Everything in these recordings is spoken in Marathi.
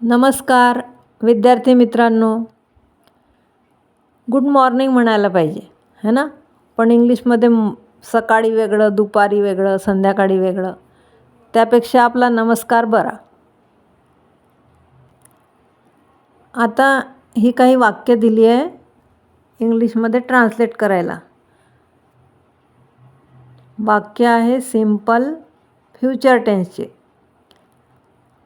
नमस्कार विद्यार्थी मित्रांनो. गुड मॉर्निंग म्हणायला पाहिजे है ना? पण इंग्लिशमध्ये सकाळी वेगळं दुपारी वेगळं संध्याकाळी वेगळं त्यापेक्षा आपला नमस्कार बरा. आता ही काही वाक्य दिली आहे इंग्लिशमध्ये ट्रान्सलेट करायला. वाक्य आहे सिंपल फ्युचर टेन्सचे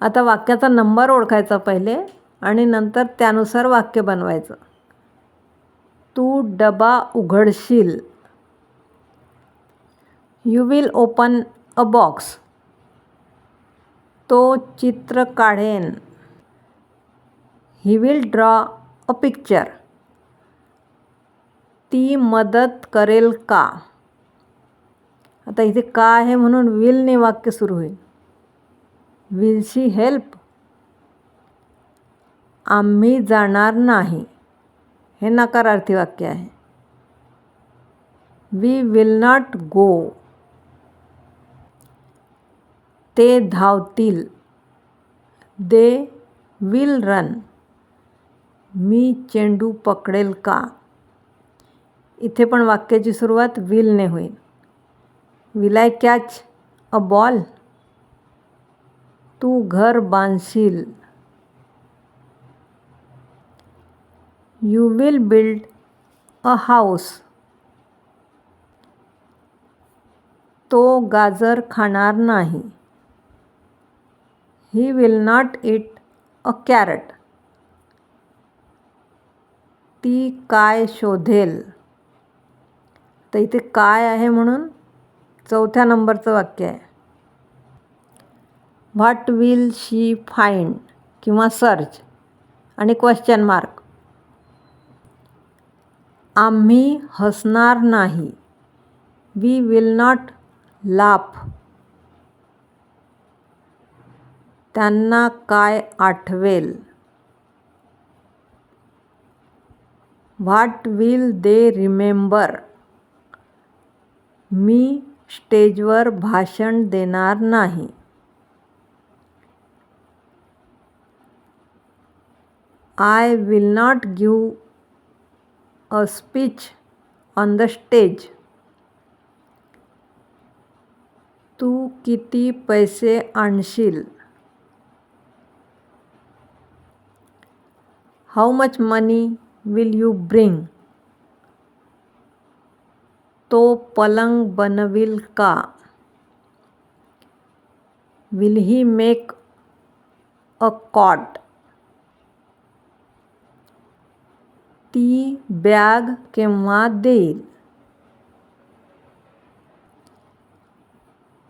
आता वाक्याचा नंबर ओळखायचा पहिले आणि नंतर त्यानुसार वाक्य बनवायचं. तू डबा उघडशील. You will open a box तो चित्र काढेन. He will draw a picture ती मदत करेल का? आता इथे का आहे म्हणून विलने वाक्य सुरू होईल. विल शी हेल्प आम्ही जाणार नाही. हे नकारार्थी वाक्य आहे. वी विल नॉट गो ते धावतील. दे विल रन मी चेंडू पकडेल का? इथे पण वाक्याची सुरुवात विलने होईल. Will I catch a ball तू घर बांधशील. You will build a house तो गाजर खाणार नाही. He will not eat a carrot ती काय शोधेल? तर इथे काय आहे म्हणून? चौथ्या नंबरचं वाक्य आहे. व्हॉट विल शी फाईंड किंवा सर्च आणि क्वेश्चन मार्क. आम्ही हसणार नाही. We will not laugh. त्यांना काय आठवेल? What will they remember? मी स्टेजवर भाषण देणार नाही. I will not give a speech on the stage तू किती पैसे आणशील? How much money will you bring तो पलंग बनविल का? Will he make a cot ती बॅग केव्हा देईल?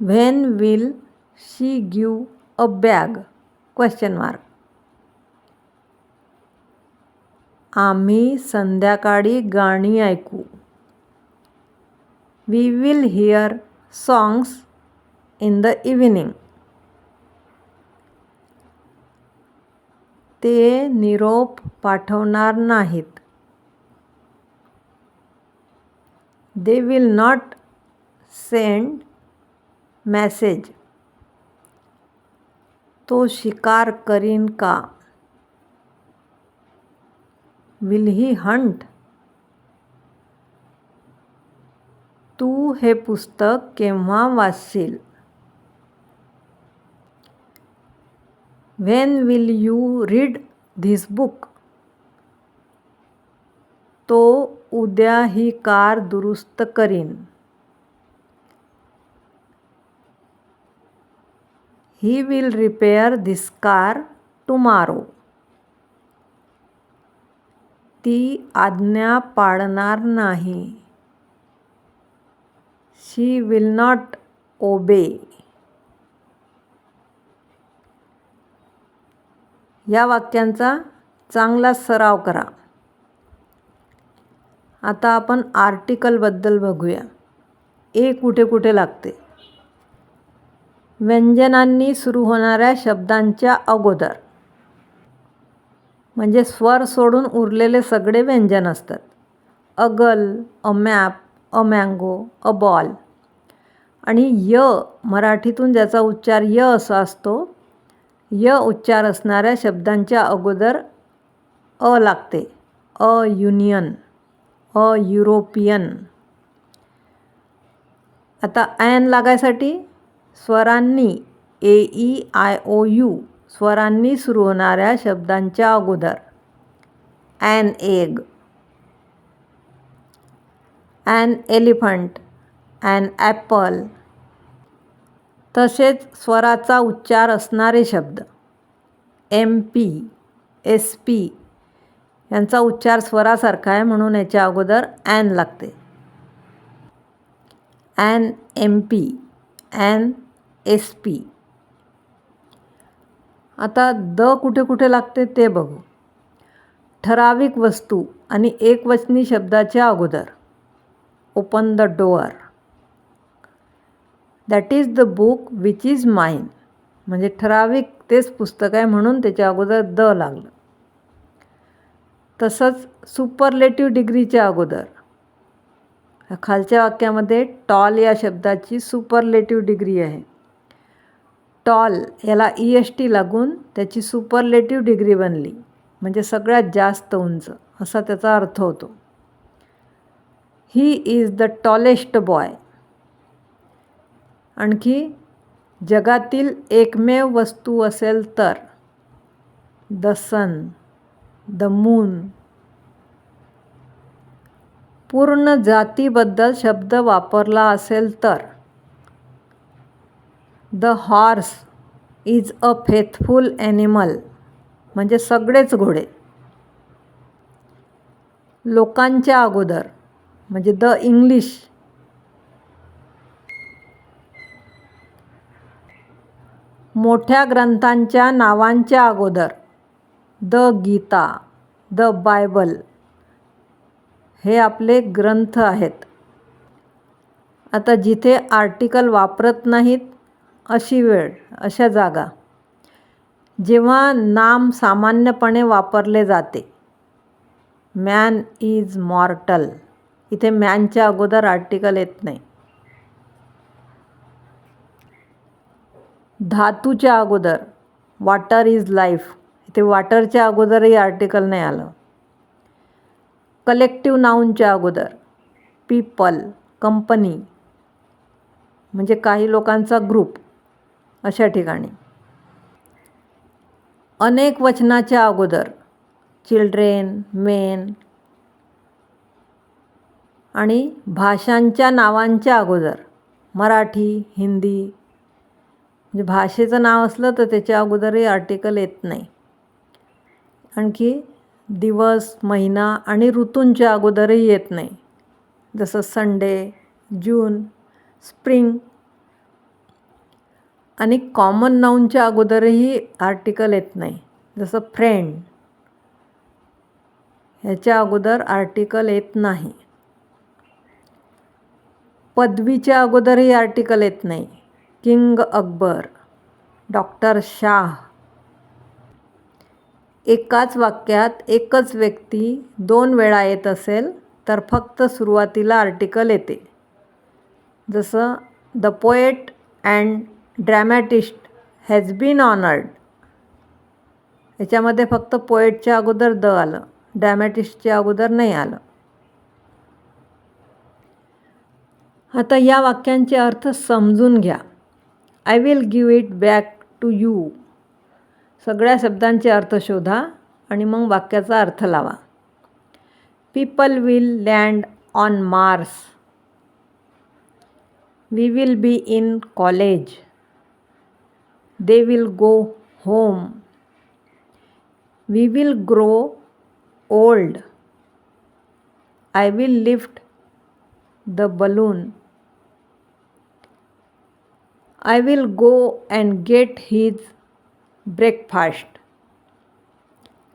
When will she give a bag? Question mark. आम्ही संध्याकाळी गाणी ऐकू. We will hear songs in the evening. ते निरोप पाठवणार नाहीत. They will not send message तो शिकार करीन का? विल ही हंट तू हे पुस्तक केव्हा वाचशील? When will you read this book तो उद्या ही कार दुरुस्त करीन. He will repair this car tomorrow ती आज्ञा पाळणार नाही. शी विल नॉट ओबे या वाक्यांचा चांगला सराव करा. आता आपण आर्टिकलबद्दल बघूया. ए कुठे कुठे लागते? व्यंजनांनी सुरू होणाऱ्या शब्दांच्या अगोदर. म्हणजे स्वर सोडून उरलेले सगळे व्यंजन असतात. अगल a map a mango a ball आणि य मराठीतून ज्याचा उच्चार य असा असतो य उच्चार असणाऱ्या शब्दांच्या अगोदर अ लागते. A union. अ युरोपियन आता ॲन लागायसाठी स्वरांनी A E I O U स्वरांनी सुरू होणाऱ्या शब्दांच्या अगोदर. An egg. An elephant. An apple. तसेच स्वराचा उच्चार असणारे शब्द. एम पी एस पी यांचा उच्चार स्वरासारखा आहे म्हणून याच्या अगोदर ॲन लागते. An M P an S P. आता द कुठे कुठे लागते ते बघू. ठराविक वस्तू आणि एकवचनी शब्दाच्या अगोदर. Open the door that is the book which is mine म्हणजे ठराविक तेच पुस्तक आहे म्हणून त्याच्या अगोदर द लागलं. तसंच सुपरलेटिव्ह डिग्रीच्या अगोदर. खालच्या वाक्यामध्ये टॉल या शब्दाची सुपरलेटिव्ह डिग्री आहे. टॉल याला ई एस टी लागून त्याची सुपरलेटिव्ह डिग्री बनली. म्हणजे सगळ्यात जास्त उंच. असा त्याचा अर्थ होतो. He is the tallest boy आणखी जगातील एकमेव वस्तू असेल तर द सन द मून. पूर्ण जातीबद्दल शब्द वापरला असेल तर. The horse is a faithful animal म्हणजे सगळेच घोडे. लोकांच्या अगोदर म्हणजे द इंग्लिश. मोठ्या ग्रंथांच्या नावांच्या अगोदर. द गीता द बायबल हे आपले ग्रंथ आहेत. आता जिथे आर्टिकल वापरत नाहीत अशी वेळ अशा जागा. जेव्हा नाम सामान्यपणे वापरले जाते. मॅन इज मॉर्टल इथे मॅनच्या अगोदर आर्टिकल येत नाही. धातूच्या अगोदर वॉटर इज लाईफ इथे वाटरच्या अगोदरही आर्टिकल नाही आलं. कलेक्टिव्ह नाऊनच्या अगोदर. पीपल कंपनी म्हणजे काही लोकांचा ग्रुप अशा ठिकाणी. अनेक वचनाच्या अगोदर चिल्ड्रेन मेन आणि भाषांच्या नावांच्या अगोदर मराठी हिंदी म्हणजे भाषेचं नाव असलं तर त्याच्या अगोदरही आर्टिकल येत नाही. आणखी दिवस महिना आणि ऋतूंच्या अगोदरही येत नाही. जसं संडे जून स्प्रिंग. आणि कॉमन नाऊनच्या अगोदरही आर्टिकल येत नाही. जसं फ्रेंड. ह्याच्या अगोदर आर्टिकल येत नाही. पदवीच्या अगोदरही आर्टिकल येत नाही. King Akbar doctor Shah. एकाच वाक्यात एकच व्यक्ती दोन वेळा येत असेल तर फक्त सुरुवातीला आर्टिकल येते. जसं the poet and dramatist has been honoured. याच्यामध्ये फक्त पोएटच्या अगोदर द आलं ड्रॅमॅटिस्टच्या अगोदर नाही आलं. आता या वाक्यांचे अर्थ समजून घ्या. I will give it back to you. सगळ्या शब्दांचे अर्थ शोधा आणि मग वाक्याचा अर्थ लावा. People will land on Mars we will be in college they will go home we will grow old I will lift the balloon I will go and get his breakfast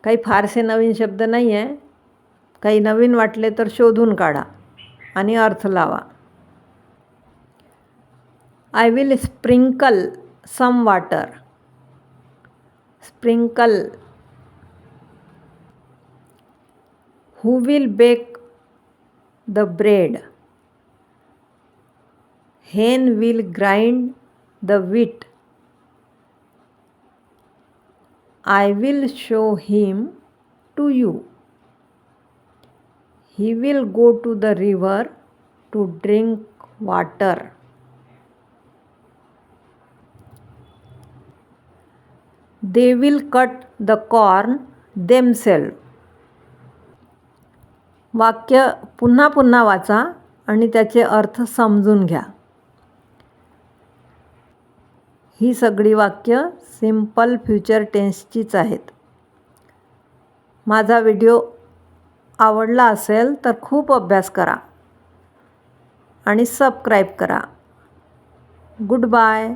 काही फारसे नवीन शब्द नाही आहे काही नवीन वाटले तर शोधून काढा आणि अर्थ लावा. I will sprinkle some water sprinkle who will bake the bread hen will grind the wheat I will show him to you he will go to the river to drink water they will cut the corn themselves वाक्य पुन्हा पुन्हा वाचा आणि त्याचे अर्थ समजून घ्या. ही सगळी वाक्य सिंपल फ्युचर टेन्सचीच आहेत. माझा व्हिडिओ आवडला असेल तर खूप अभ्यास करा आणि सबस्क्राईब करा. Good bye.